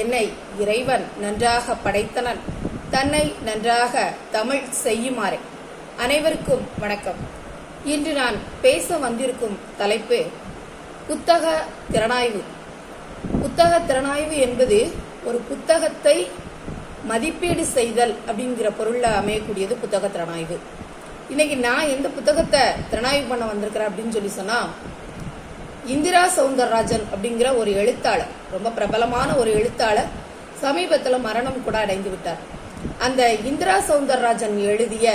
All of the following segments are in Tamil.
என்னை இறைவன் நன்றாக படைத்தனன். தன்னை நன்றாக தமிழ் செய்யுமாறே. அனைவருக்கும் வணக்கம். இன்று நான் பேச வந்திருக்கும் தலைப்பு புத்தக திறனாய்வு. புத்தக திறனாய்வு என்பது ஒரு புத்தகத்தை மதிப்பீடு செய்தல் அப்படிங்கிற பொருள்ல அமையக்கூடியது புத்தக திறனாய்வு. இன்னைக்கு நான் எந்த புத்தகத்தை திறனாய்வு பண்ண வந்திருக்கிறேன் அப்படின்னு சொல்லி சொன்னா இந்திரா சவுந்தரராஜன் அப்படிங்கிற ஒரு எழுத்தாளர் ரொம்ப பிரபலமான ஒரு எழுத்தாளர் சமீபத்தில் மரணம் கூட அடைந்து விட்டார். அந்த இந்திரா சவுந்தரராஜன் எழுதிய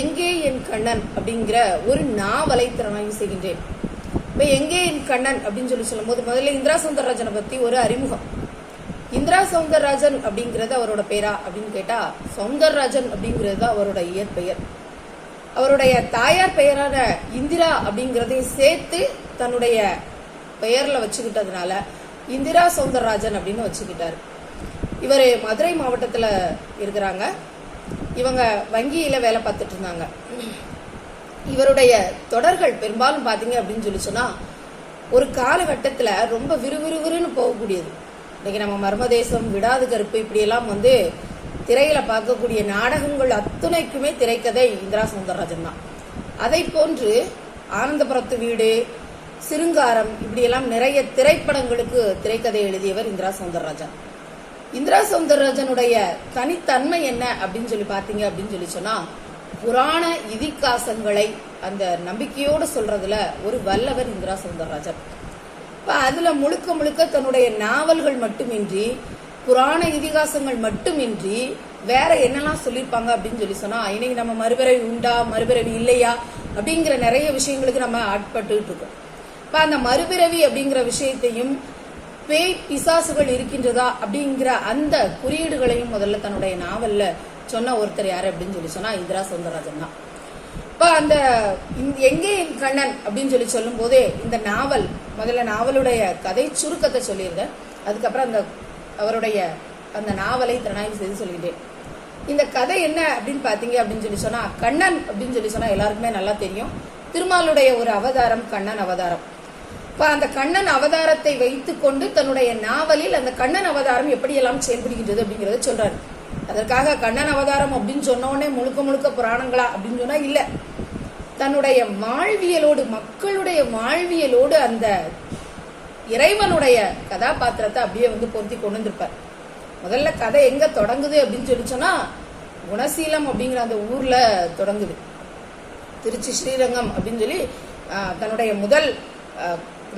எங்கே என் கண்ணன் அப்படிங்கிற ஒரு நாவலை திறனாய்வு செய்கின்றேன். இப்போ எங்கே என் கண்ணன் அப்படின்னு சொல்லி சொல்லும்போது முதல்ல இந்திரா சவுந்தரராஜனை பற்றி ஒரு அறிமுகம். இந்திரா சவுந்தரராஜன் அப்படிங்கிறது அவரோட பேரா அப்படின்னு கேட்டால் சவுந்தரராஜன் அப்படிங்கிறது தான் அவரோட இயற்பெயர். அவருடைய தாயார் பெயரான இந்திரா அப்படிங்கிறதையும் சேர்த்து தன்னுடைய பெயரில் வச்சுக்கிட்டதுனால இந்திரா சவுந்தரராஜன் அப்படின்னு வச்சுக்கிட்டார். இவர் மதுரை மாவட்டத்தில் இருக்கிறாங்க. இவங்க வங்கியில் வேலை பார்த்துட்டு இருந்தாங்க. இவருடைய தொடர்கள் பெரும்பாலும் பார்த்தீங்க அப்படின்னு சொல்லி சொன்னால் ஒரு காலகட்டத்தில் ரொம்ப விறுவிறுவிறுன்னு போகக்கூடியது. இன்னைக்கு நம்ம மர்மதேசம் விடாது கருப்பு இப்படியெல்லாம் வந்து திரையில பார்க்கக்கூடிய நாடகங்கள் அத்துணைக்குமே திரைக்கதை இந்திரா சவுந்தரராஜன் தான். அதை போன்று ஆனந்தபுரத்து வீடு சிருங்காரம் இப்படியெல்லாம் நிறைய திரைப்படங்களுக்கு திரைக்கதை எழுதியவர் இந்திரா சவுந்தரராஜன். இந்திரா சவுந்தரராஜனுடைய தனித்தன்மை என்ன அப்படின்னு சொல்லி பார்த்தீங்க அப்படின்னு சொல்லி சொன்னா புராண இதிகாசங்களை அந்த நம்பிக்கையோடு சொல்றதுல ஒரு வல்லவர் இந்திரா சவுந்தரராஜன். இப்ப அதுல முழுக்க முழுக்க தன்னுடைய நாவல்கள் மட்டுமின்றி புராண இதிகாசங்கள் மட்டுமின்றி வேற என்னெல்லாம் சொல்லியிருப்பாங்க அப்படின்னு சொல்லி சொன்னா இன்னைக்கு நம்ம மறுபிறவி உண்டா மறுபிறவி இல்லையா அப்படிங்கிற நிறைய விஷயங்களுக்கு நம்ம ஆட்பட்டுட்டு இருக்கோம். இப்ப அந்த மறுபிறவி அப்படிங்கிற விஷயத்தையும் பேய் பிசாசுகள் இருக்கின்றதா அப்படிங்கிற அந்த குறியீடுகளையும் முதல்ல தன்னுடைய நாவல்ல சொன்ன ஒருத்தர் யாரு அப்படின்னு சொல்லி சொன்னா இந்திரா சௌந்தரராஜன் தான். இப்ப அந்த எங்கே என் கண்ணன் அப்படின்னு சொல்லி சொல்லும் போதே இந்த நாவல் முதல்ல நாவலுடைய கதை சுருக்கத்தை சொல்லியிருந்தேன். அதுக்கப்புறம் அந்த அவருடைய அந்த நாவலை திறனாய்வு செய்து சொல்லிட்டேன். இந்த கதை என்ன அப்படின்னு பாத்தீங்க அப்படின்னு சொல்லி சொன்னா கண்ணன் அப்படின்னு சொல்லி சொன்னா எல்லாருக்குமே நல்லா தெரியும். திருமாலுடைய ஒரு அவதாரம் கண்ணன் அவதாரம். இப்போ அந்த கண்ணன் அவதாரத்தை வைத்துக்கொண்டு தன்னுடைய நாவலில் அந்த கண்ணன் அவதாரம் எப்படியெல்லாம் செயல்படுகின்றது அப்படிங்கறத சொல்றாரு. அதற்காக கண்ணன் அவதாரம் அப்படின்னு சொன்ன உடனே முழுக்க முழுக்க புராணங்களா அப்படின்னு சொன்னா இல்ல. தன்னுடைய வாழ்வியலோடு மக்களுடைய வாழ்வியலோடு அந்த இறைவனுடைய கதாபாத்திரத்தை அப்படியே வந்து பொருத்தி கொண்டு வந்திருப்பார். முதல்ல கதை எங்க தொடங்குது அப்படின்னு சொல்லி சொன்னா குணசீலம் அப்படிங்கிற அந்த ஊர்ல தொடங்குது. திருச்சி ஸ்ரீரங்கம் அப்படின்னு சொல்லி தன்னுடைய முதல்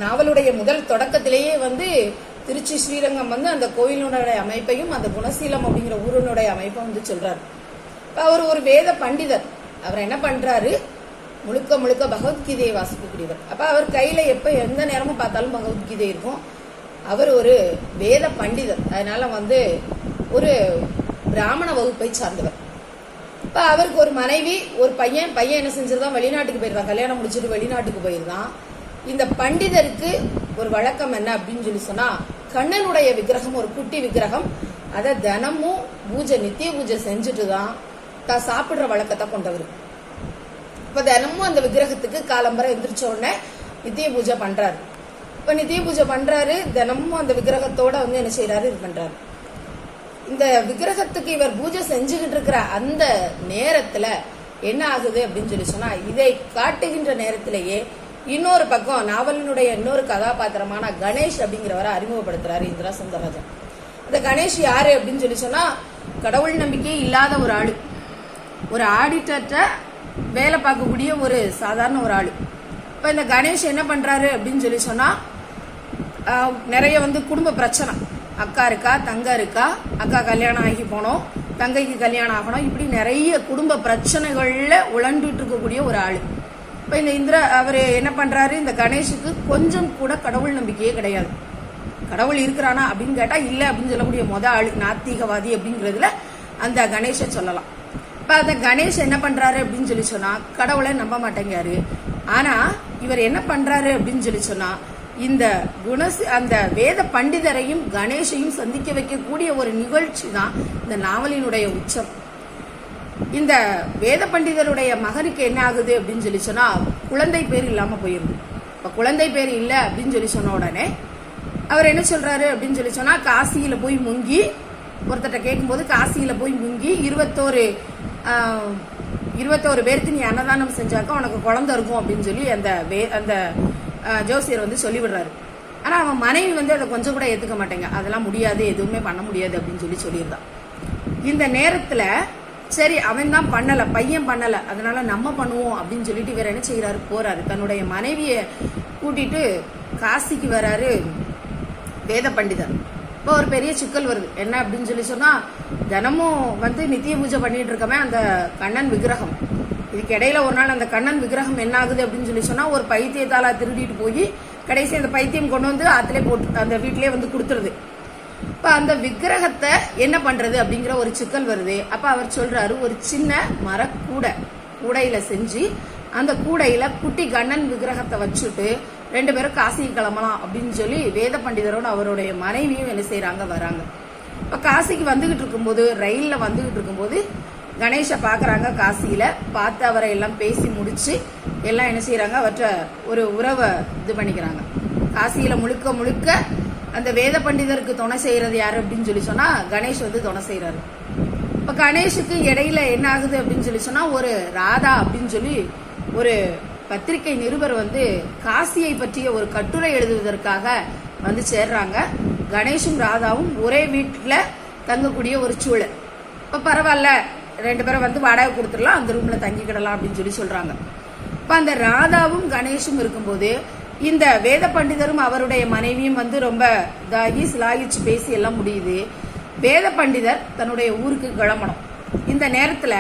நாவலுடைய முதல் தொடக்கத்திலேயே வந்து திருச்சி ஸ்ரீரங்கம் வந்து அந்த கோயிலினுடைய அமைப்பையும் அந்த குணசீலம் அப்படிங்கிற ஊரினுடைய அமைப்பை வந்து சொல்றாரு. அவர் ஒரு வேத பண்டிதர். அவர் என்ன பண்றாரு? முழுக்க முழுக்க பகவத்கீதையை வாசிக்கக்கூடியவர். அப்ப அவர் கையில எப்ப எந்த நேரமும் பார்த்தாலும் பகவத்கீதை இருக்கும். அவர் ஒரு வேத பண்டிதர். அதனால வந்து ஒரு பிராமண வகுப்பை சார்ந்தவர். இப்ப அவருக்கு ஒரு மனைவி ஒரு பையன் பையன் என்ன செஞ்சிருந்தான்? வெளிநாட்டுக்கு போயிருந்தான். கல்யாணம் முடிச்சுட்டு வெளிநாட்டுக்கு போயிருந்தான். இந்த பண்டிதருக்கு ஒரு வழக்கம் என்ன அப்படின்னு சொல்லி சொன்னா கண்ணனுடைய விக்கிரகம் ஒரு குட்டி விக்கிரகம் அதை தினமும் பூஜை நித்திய பூஜை செஞ்சுட்டு தான் தான் சாப்பிடுற வழக்கத்தை கொண்டவர். இப்ப தினமும் அந்த விக்கிரகத்துக்கு காலம்பரம் எந்திரிச்ச உடனே நித்திய பூஜை பண்றாரு. இப்ப நித்திய பூஜை பண்றாரு தினமும் அந்த விக்கிரகத்தோட வந்து என்ன செய்யறாரு இது பண்றாரு. இந்த விக்கிரகத்துக்கு இவர் பூஜை செஞ்சுக்கிட்டு இருக்கிற அந்த நேரத்துல என்ன ஆகுது அப்படின்னு சொல்லி சொன்னா இதை காட்டுகின்ற நேரத்திலேயே இன்னொரு பக்கம் நாவலினுடைய இன்னொரு கதாபாத்திரமான கணேஷ் அப்படிங்கிறவரை அறிமுகப்படுத்துறாரு இந்திரா சுந்தரராஜன். இந்த கணேஷ் யாரு அப்படின்னு சொல்லி சொன்னா கடவுள் நம்பிக்கையே இல்லாத ஒரு ஆளு. ஒரு ஆடிட்டர்கிட்ட வேலை பார்க்கக்கூடிய ஒரு சாதாரண ஒரு ஆள். இப்போ இந்த கணேஷ் என்ன பண்ணுறாரு அப்படின்னு சொல்லி சொன்னால் நிறைய வந்து குடும்ப பிரச்சனை. அக்கா இருக்கா தங்க இருக்கா அக்கா கல்யாணம் ஆகி போனோம் தங்கைக்கு கல்யாணம் ஆகணும் இப்படி நிறைய குடும்ப பிரச்சனைகளில் உழண்டுட்டு இருக்கக்கூடிய ஒரு ஆள். இப்ப இந்த இந்திரா அவர் என்ன பண்றாரு? இந்த கணேஷுக்கு கொஞ்சம் கூட கடவுள் நம்பிக்கையே கிடையாது. கடவுள் இருக்கிறானா அப்படின்னு கேட்டா இல்ல அப்படின்னு சொல்லக்கூடிய மொத ஆளு நாத்திகவாதி அப்படிங்கறதுல அந்த கணேஷை சொல்லலாம். இப்ப அந்த கணேஷ் என்ன பண்றாரு அப்படின்னு சொல்லி சொன்னா கடவுளை நம்ப மாட்டேங்காரு ஆனா இவர் என்ன பண்றாரு அப்படின்னு சொல்லி சொன்னா இந்த குணசி அந்த வேத பண்டிதரையும் கணேஷையும் சந்திக்க வைக்கக்கூடிய ஒரு நிகழ்ச்சி தான் இந்த நாவலினுடைய உச்சம். இந்த வேத பண்டிதருடைய மகனுக்கு என்ன ஆகுது அப்படின்னு சொல்லி சொன்னா குழந்தை பேர் இல்லாம போயிருது இப்ப குழந்தை பேர் இல்லை அப்படின்னு சொல்லி சொன்ன உடனே அவர் என்ன சொல்றாரு அப்படின்னு சொல்லி சொன்னா காசியில போய் முங்கி ஒருத்தட்ட கேட்கும்போது காசியில போய் முங்கி இருபத்தோரு இருபத்தோரு பேருக்கு நீ அன்னதானம் செஞ்சாக்க உனக்கு குழந்தை இருக்கும் அப்படின்னு சொல்லி அந்த வே- அந்த ஜோசியர் வந்து சொல்லி விடுறாரு ஆனா அவன் மனைவி வந்து அதை கொஞ்சம் கூட ஏத்துக்க மாட்டேங்க. அதெல்லாம் முடியாது எதுவுமே பண்ண முடியாது அப்படின்னு சொல்லி சொல்லியிருந்தான் இந்த நேரத்துல சரி அவன் தான் பண்ணல பையன் பண்ணல அதனால நம்ம பண்ணுவோம் அப்படின்னு சொல்லிட்டு இவர் என்ன செய்யறாரு போறாரு. தன்னுடைய மனைவிய கூட்டிட்டு காசிக்கு வராரு வேத பண்டிதர். இப்போ ஒரு பெரிய சிக்கல் வருது. என்ன அப்படின்னு சொல்லி சொன்னா தினமும் வந்து நித்திய பூஜை பண்ணிட்டு இருக்கமே அந்த கண்ணன் விக்கிரகம். இதுக்கு இடையில ஒரு நாள் அந்த கண்ணன் விக்கிரகம் என்ன ஆகுது அப்படின்னு சொல்லி சொன்னா ஒரு பைத்தியத்தால திருடிட்டு போய் கடைசி அந்த பைத்தியம் கொண்டு வந்து அதுல போட்டு அந்த வீட்டிலே வந்து கொடுத்துருது. அப்போ அந்த விக்கிரகத்தை என்ன பண்ணுறது அப்படிங்கிற ஒரு சிக்கல் வருது. அப்போ அவர் சொல்கிறாரு ஒரு சின்ன மரக்கூடை கூடையில் செஞ்சு அந்த கூடையில் குட்டி கண்ணன் விக்கிரகத்தை வச்சுட்டு ரெண்டு பேரும் காசிக்கு கிளம்பலாம் அப்படின்னு சொல்லி வேத பண்டிதரோட அவருடைய மனைவியும் என்ன செய்கிறாங்க வராங்க. இப்போ காசிக்கு வந்துகிட்டு இருக்கும்போது ரயிலில் வந்துகிட்டு இருக்கும்போது கணேஷை பார்க்குறாங்க காசியில். பார்த்து அவரை எல்லாம் பேசி முடித்து எல்லாம் என்ன செய்கிறாங்க அவற்றை ஒரு உறவை இது பண்ணிக்கிறாங்க. காசியில் முழுக்க முழுக்க அந்த வேத பண்டிதருக்கு துணை செய்யறது யாரு அப்படின்னு சொல்லி சொன்னா கணேஷ் வந்து துணை செய்யறாரு இப்ப கணேஷுக்கு இடையில என்ன ஆகுது அப்படின்னு சொல்லி சொன்னா ஒரு ராதா அப்படின்னு சொல்லி ஒரு பத்திரிகை நிருபர் வந்து காசியை பற்றிய ஒரு கட்டுரை எழுதுவதற்காக வந்து சேர்றாங்க. கணேஷும் ராதாவும் ஒரே வீட்டில் தங்கக்கூடிய ஒரு சூழல். இப்போ பரவாயில்ல ரெண்டு பேரும் வந்து வாடகை கொடுத்துடலாம் அந்த ரூம்ல தங்கிக்கிடலாம் அப்படின்னு சொல்லி சொல்றாங்க. இப்போ அந்த ராதாவும் கணேஷும் இருக்கும்போது இந்த வேத பண்டிதரும் அவருடைய மனைவியும் வந்து ரொம்ப இதாகி சிலாகிச்சு பேசி எல்லாம் முடியுது. வேத பண்டிதர் தன்னுடைய ஊருக்கு கிளம்பணும். இந்த நேரத்தில்